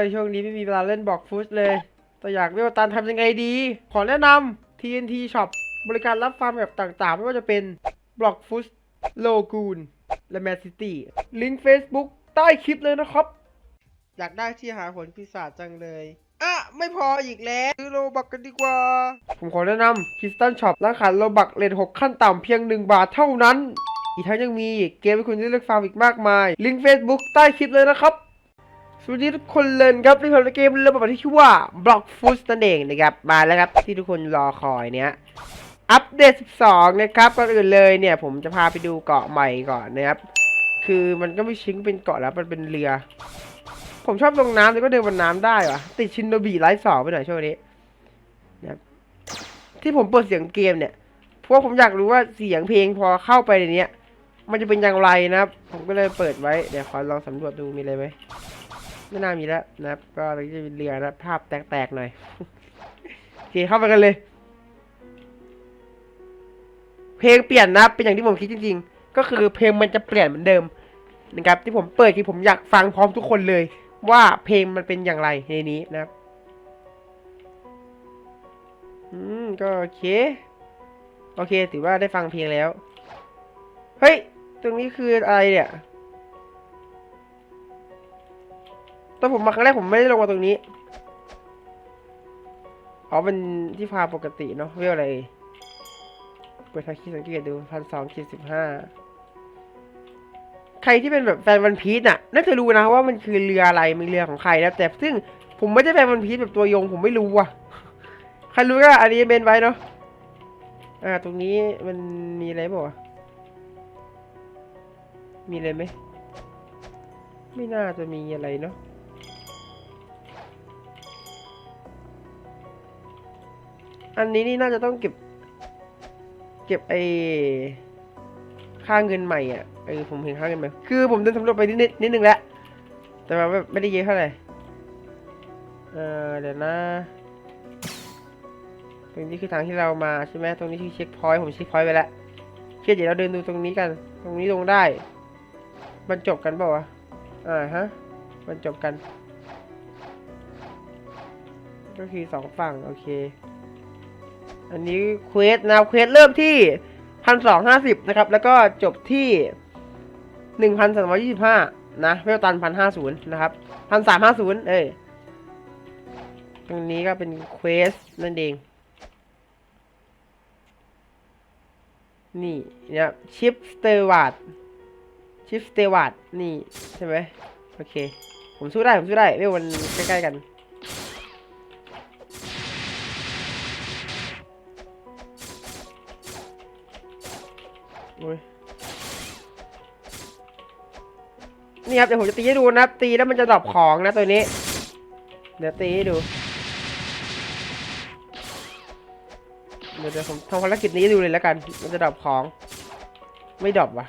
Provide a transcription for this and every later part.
ยช่วงนี้ไม่มีเวลาเล่นบอกฟุตเลย แต่อยากเวลตันทำยังไงดี ขอแนะนำ TNT Shop บริการรับฟาร์มแบบต่างๆ ไม่ว่าจะเป็นบล็อกฟุตโลกูนและแมนซิตี้ลิงก์ Facebook ใต้คลิปเลยนะครับ อยากได้ที่หาผลปีศาจจังเลยอะไม่พออีกแล้วซื้อโลบักกันดีกว่า ผมขอแนะนำคริสตันช็อปร้านขายโลบักเลทหกขั้นต่ำเพียง 1 บาทเท่านั้น อีกทั้งยังมีเกมให้คุณได้เลือกฟาร์มอีกมากมาย ลิงก์ Facebook ใต้คลิปเลยนะครับ สวัสดีทุกคนเลยครับในเกมเรื่องแบบที่ชื่อว่า Block f o o t นั่นเองนะครับ มาแล้วครับที่ทุกคนรอคอยเนี้ยอัปเดต 12 นะครับก่อนอื่นเลยเนี่ย ผมจะพาไปดูเกาะใหม่ก่อนนะครับ คือมันก็ไม่ชิงเป็นเกาะแล้วมันเป็นเรือ ผมชอบลงน้ำแล้วก็เดินบนน้ำได้วะติดชินโนบีไลฟ์สองไปหน่อยช่วงนี้นะครับที่ผมเปิดเสียงเกมเนี่ยเพราะว่าผมอยากรู้ว่าเสียงเพลงพอเข้าไปในเนี้ยมันจะเป็นอย่างไรนะครับ ผมก็เลยเปิดไว้เดี๋ยวขอลองสำรวจดูมีอะไรไหม ไม่น่ามีแล้วนะครับก็เราจะเป็นเรือนะภาพแตกๆหน่อยโอเคเข้าไปกันเลย เพลงเปลี่ยนนะเป็นอย่างที่ผมคิดจริงๆ ก็คือเพลงมันจะเปลี่ยนเหมือนเดิมนะครับ ที่ผมเปิดที่ผมอยากฟังพร้อมทุกคนเลย ว่าเพลงมันเป็นอย่างไรในนี้นะครับอืมก็โอเค โอเค ถือว่าได้ฟังเพลงแล้ว เฮ้ย ตรงนี้คืออะไรเนี่ย ตอนผมมาครั้งแรกผมไม่ได้ลงมาตรงนี้อ๋อเป็นที่พาปกติเนาะเรียกอะไรเปิดทางคิดสังเกตดูพันสองขีดสิบห้าใครที่เป็นแบบแฟนวันพีซน่ะน่าจะรู้นะว่ามันคือเรืออะไรมันเรือของใครนะแต่ซึ่งผมไม่ได้แฟนวันพีซแบบตัวยงผมไม่รู้ว่ะใครรู้ก็อันนี้เบนไว้เนาะอ่า ตรงนี้มันมีอะไรบ่ามีอะไรไหมไม่น่าจะมีอะไรเนาะ อันนี้นี่น่าจะต้องเก็บ เก็บไอ้ค่าเงินใหม่อะเออผมเห็นค่าเงินใหม่คือผมเดินสำรวจไปนิดนิดนิดนึงแล้วแต่ว่าไม่ได้เยอะเท่าไหร่เออเดี๋ยวนะตรงนี้คือทางที่เรามาใช่ไหมตรงนี้คือเช็คพอยต์ผมเช็คพอยต์ไปแล้วเชื่อเดี๋ยวเราเดินดูตรงนี้กัน ตรงนี้ลงได้มันจบกันเปล่าวะอ่าฮะมันจบกัน ก็คือสองฝั่ง โอเค อันนี้เควสนะครับเควสเริ่มที่พันสองห้าสิบนะครับ แล้วก็จบที่หนึ่งพันสามร้อยยี่สิบห้านะเวลตันพันห้าศูนย์นะครับพันสามห้าศูนย์เอ้ยตรงนี้ก็เป็นเควสนั่นเอง นี่เนี่ยชิปสเตอร์วาร์ดชิปสเตอร์วาร์ดนี่ ใช่ไหมโอเค ผมสู้ได้ ผมสู้ได้เวลมันใกล้ ๆ กัน นี่ครับเดี๋ยวผมจะตีให้ดูนะครับ ตีแล้วมันจะดรอปของนะตัวนี้ เดี๋ยวตีให้ดู เดี๋ยวผมทำภารกิจนี้ดูเลยแล้วกัน มันจะดรอปของ ไม่ดรอปวะ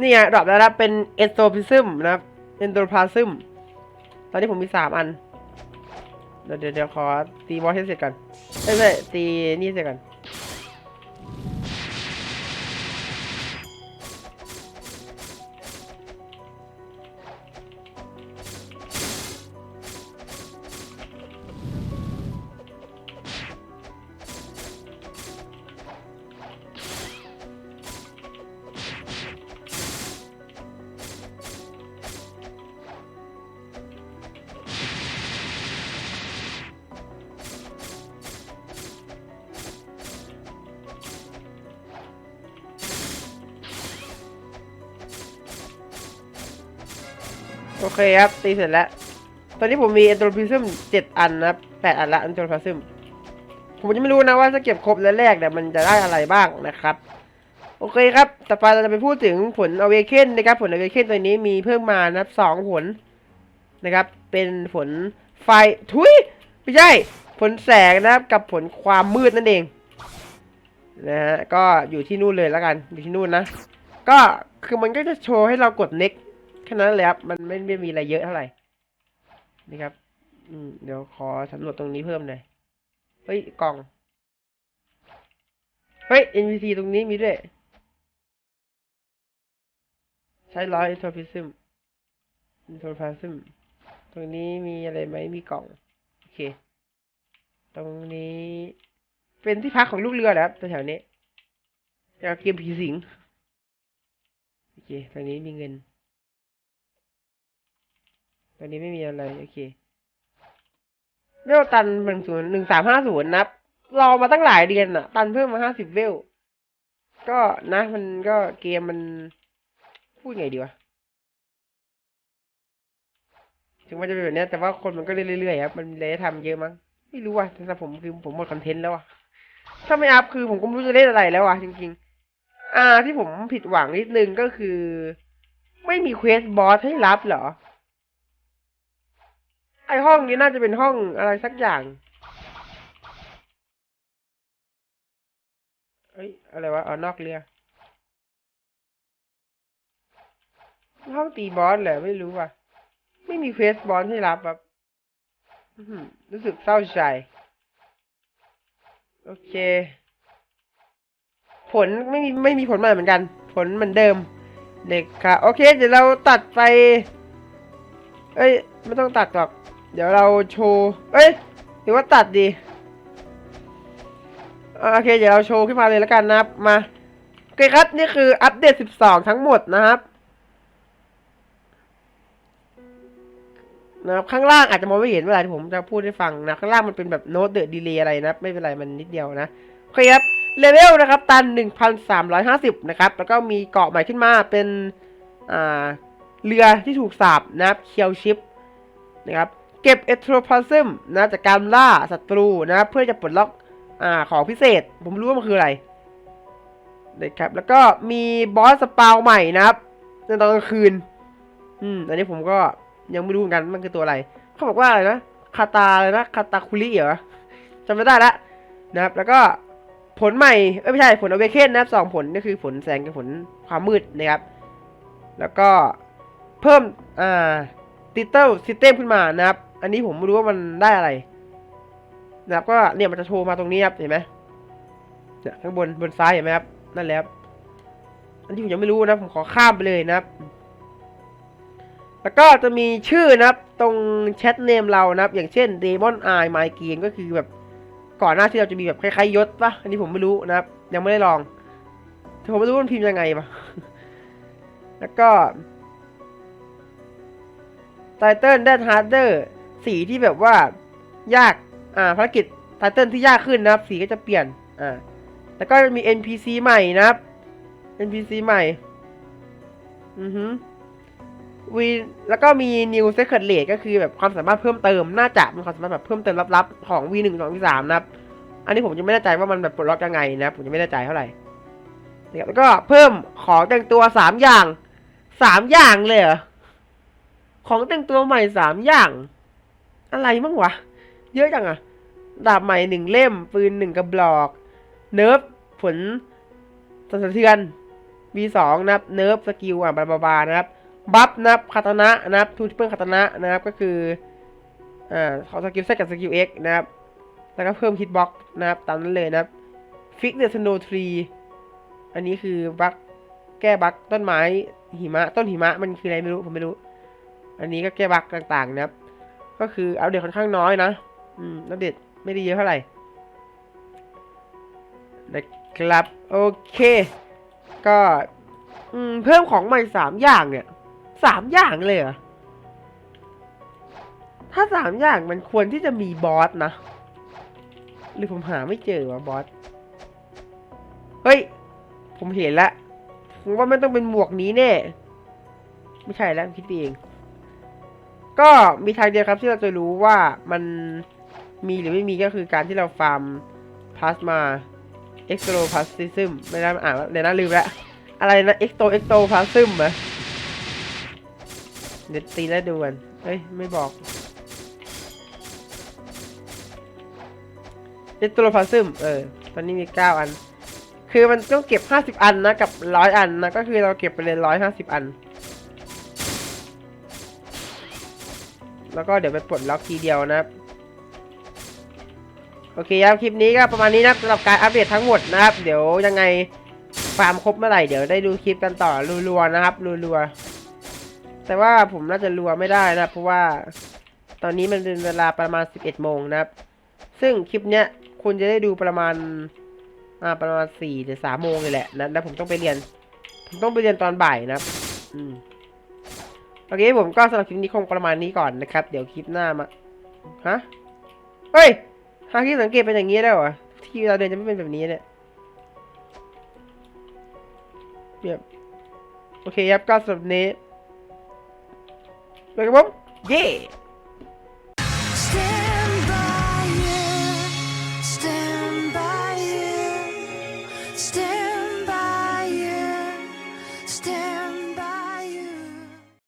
นี่ไงดรอปแล้วนะครับเป็นเอสโตพิซึมนะครับเอนโดพลาซึมตอนนี้ผมมีสามอัน เดี๋ยวเดี๋ยวเดี๋ยวขอตีบอสให้เสร็จก่อนไม่ใช่ตีนี่เสร็จก่อน เคครับตีเสร็จแล้ว ตอนนี้ผมมีเอนโทรพิซึมเจ็ดอันนะแปดอันละเอนโทรพิซึมผมยังไม่รู้นะว่าถ้าเก็บครบแล้วแรกเนี่ยมันจะได้อะไรบ้างนะครับ โอเคครับ ต่อไปเราจะไปพูดถึงผล Awaken นะครับ ผล Awaken ตัวนี้มีเพิ่มมานะครับสองผลนะครับ เป็นผลไฟทุยไม่ใช่ผลแสงนะครับกับผลความมืดนั่นเองนะฮะก็อยู่ที่นู่นเลยแล้วกันอยู่ที่นู่นนะ ก็คือมันก็จะโชว์ให้เรากด next แค่นั้นเลยครับมันไม่ไม่มีอะไรเยอะเท่าไหร่นี่ครับ อืมเดี๋ยวขอสำรวจตรงนี้เพิ่มหน่อยเฮ้ยกล่องเฮ้ย NPC ตรงนี้มีด้วยใช้ร้อย Entropism Entropism ตรงนี้มีอะไรไหมมีกล่อง โอเค ตรงนี้ เป็นที่พักของลูกเรือเหรอครับแถวๆนี้จากเกมผีสิง โอเค ตรงนี้มีเงิน ตอนนี้ไม่มีอะไร โอเคเวลตันหนึ่งศูนย์หนึ่งสามห้าศูนย์นับรอมาตั้งหลายเดือนอะตันเพิ่มมาห้าสิบเวล ก็นะมันก็เกมมันพูดไงดีวะถึงมันจะเป็นแบบนี้แต่ว่าคนมันก็เรื่อยๆครับมันเลยทำเยอะมั้งไม่รู้ว่ะแต่ผมคือผมหมดคอนเทนต์แล้วอะถ้าไม่อัพคือผมก็ไม่รู้จะเล่นอะไรแล้วอะจริงๆ อ่าที่ผมผิดหวังนิดนึงก็คือ ไม่มีเควสบอสให้รับเหรอ ไอห้องนี้น่าจะเป็นห้องอะไรสักอย่างเอ้ยอะไรวะอ๋อนอกเรือห้องตีบอสแหละไม่รู้ว่ะ ไม่มีเควสบอสให้รับแบบรู้สึกเศร้าใจ โอเค ผลไม่มีไม่มีผลใหม่เหมือนกัน ผลเหมือนเดิม เด็กค่ะ โอเค เดี๋ยวเราตัดไป เอ้ย ไม่ต้องตัดหรอก เดี๋ยวเราโชว์เอ้ยหรือว่าตัดดีโอเค เดี๋ยวเราโชว์ขึ้นมาเลยแล้วกันนะครับ มาโอเคครับ นี่คืออัปเดต 12 ทั้งหมดนะครับนะครับข้างล่างอาจจะมองไม่เห็นเวลาที่ผมจะพูดให้ฟังนะ ข้างล่างมันเป็นแบบโน้ตเดอะดีเลย์อะไรนะ ไม่เป็นไรมันนิดเดียวนะโอเคครับเลเวลนะครับ ตัน 1,350 นะครับ แล้วก็มีเกาะใหม่ขึ้นมาเป็นอ่าเรือที่ถูกสาบนะครับเคียวชิปนะครับ เก็บเอทโรพลาซึมนะจากการล่าศัตรูนะครับเพื่อจะปลดล็อกอ่าของพิเศษ ผมรู้ว่ามันคืออะไรนะครับแล้วก็มีบอสสปาวใหม่นะครับในตอนกลางคืน อืมอันนี้ผมก็ยังไม่รู้เหมือนกันมันคือตัวอะไร เขาบอกว่าอะไรนะคาตาเลยนะคาตาคุริเหรอจำไม่ได้ละนะครับ แล้วก็ผลใหม่ไม่ใช่ผลอเวเคนนะครับสองผลก็คือผลแสงกับผลความมืดนะครับ แล้วก็เพิ่มอ่าติเติลซิสเต็มขึ้นมานะครับ อันนี้ผมไม่รู้ว่ามันได้อะไร นะครับ ก็เนี่ยมันจะโชว์มาตรงนี้ครับเห็นไหมเนี่ยข้างบนบนซ้ายเห็นไหมครับนั่นแหละครับอันที่ผมยังไม่รู้นะผมขอข้ามไปเลยนะครับ แล้วก็จะมีชื่อนะครับตรงแชทเนมเรานะครับ อย่างเช่น Demon Eye My g r e e ก็คือแบบก่อนหน้าที่เราจะมีแบบคล้ายๆยศปะอันนี้ผมไม่รู้นะครับ ยังไม่ได้ลองแต่ผมไม่รู้ว่ามันพิมพ์ยังไงปะแล้วก็ไตเติลด้านฮาร์เดอร์ สีที่แบบว่ายาก อ่าภารกิจไตเติลที่ยากขึ้นนะครับ สีก็จะเปลี่ยน อ่า แล้วก็มี NPC ใหม่นะครับ NPC ใหม่ อือฮึวีแล้วก็มี New Secret Rate ก็คือแบบความสามารถเพิ่มเติม น่าจะเป็นความสามารถแบบเพิ่มเติมลับๆของ V1 2 V3 นะครับ อันนี้ผมยังไม่แน่ใจว่ามันแบบปลดล็อกยังไงนะ ผมยังไม่แน่ใจเท่าไหร่นะครับแล้วก็เพิ่มของแต่งตัวสามอย่างสามอย่างเลยเหรอของแต่งตัวใหม่สามอย่าง อะไรมั่งวะ เยอะจังอะดาบใหม่หนึ่งเล่ม ปืนหนึ่งกระบอก เนิร์ฟผลสั่นสะเทือน V2 นะครับ เนิร์ฟสกิลอะบาบาบานะครับ บัฟนะครับคาตานะนะครับทูทิเปิลคาตานะนะครับ ก็คืออ่าเขาสกิลเซตกับสกิลเอ็กนะครับ แล้วก็เพิ่มฮิตบ็อกนะครับ ตามนั้นเลยนะครับฟิกเดอะสโนทรีอันนี้คือบักแก้บักต้นไม้หิมะ ต้นหิมะมันคืออะไรไม่รู้ ผมไม่รู้ อันนี้ก็แก้บักต่างๆนะครับ ก็คืออัปเดตค่อนข้างน้อยนะ อืม อัปเดตไม่ได้เยอะเท่าไหร่ นะครับ โอเค ก็ อืม เพิ่มของใหม่สามอย่างเนี่ย สามอย่างเลยเหรอ ถ้าสามอย่างมันควรที่จะมีบอสนะ หรือผมหาไม่เจอวะบอส เฮ้ย ผมเห็นแล้วผมว่ามันต้องเป็นหมวกนี้แน่ ไม่ใช่แล้วคิดเอง ก็มีทางเดียวครับที่เราจะรู้ว่ามันมีหรือไม่มีก็คือการที่เราฟาร์มพลาสมาเอ็กโตรพลาสซิซึมไม่ได้อ่านเดี๋ยวนะลืมแล้วอะไรนะเอ็กโตเอ็กโตพลาสซึมเหรอเดี๋ยวตีแล้วดูกันเฮ้ย ไม่บอกเอ็กโตรพลาสซึมเออ ตอนนี้มีเก้าอัน คือมันต้องเก็บห้าสิบอันนะ กับร้อยอันนะ ก็คือเราเก็บไปเลยร้อยห้าสิบอัน แล้วก็เดี๋ยวไปปลดล็อกทีเดียวนะครับ โอเคครับคลิปนี้ก็ประมาณนี้นะสำหรับการอัปเดตทั้งหมดนะครับ เดี๋ยวยังไงฟาร์มครบเมื่อไหร่เดี๋ยวได้ดูคลิปกันต่อรัวๆนะครับรัวๆแต่ว่าผมน่าจะรัวไม่ได้นะครับเพราะว่าตอนนี้มันเป็นเวลาประมาณ 11โมงนะครับ ซึ่งคลิปเนี้ยคุณจะได้ดูประมาณอ่าประมาณ4หรือ3โมงเลยแหละนะแล้วผมต้องไปเรียน ผมต้องไปเรียนตอนบ่ายนะครับ อืม โอเคผมก็สำหรับคลิปนี้คงประมาณนี้ก่อนนะครับ เดี๋ยวคลิปหน้ามาฮะเฮ้ยหาที่สังเกตเป็นอย่างนี้ได้เหรอที่เราเดินจะไม่เป็นแบบนี้เนี่ยเนี่ยโอเคครับก็สำหรับนี้ไปกันบผมเย้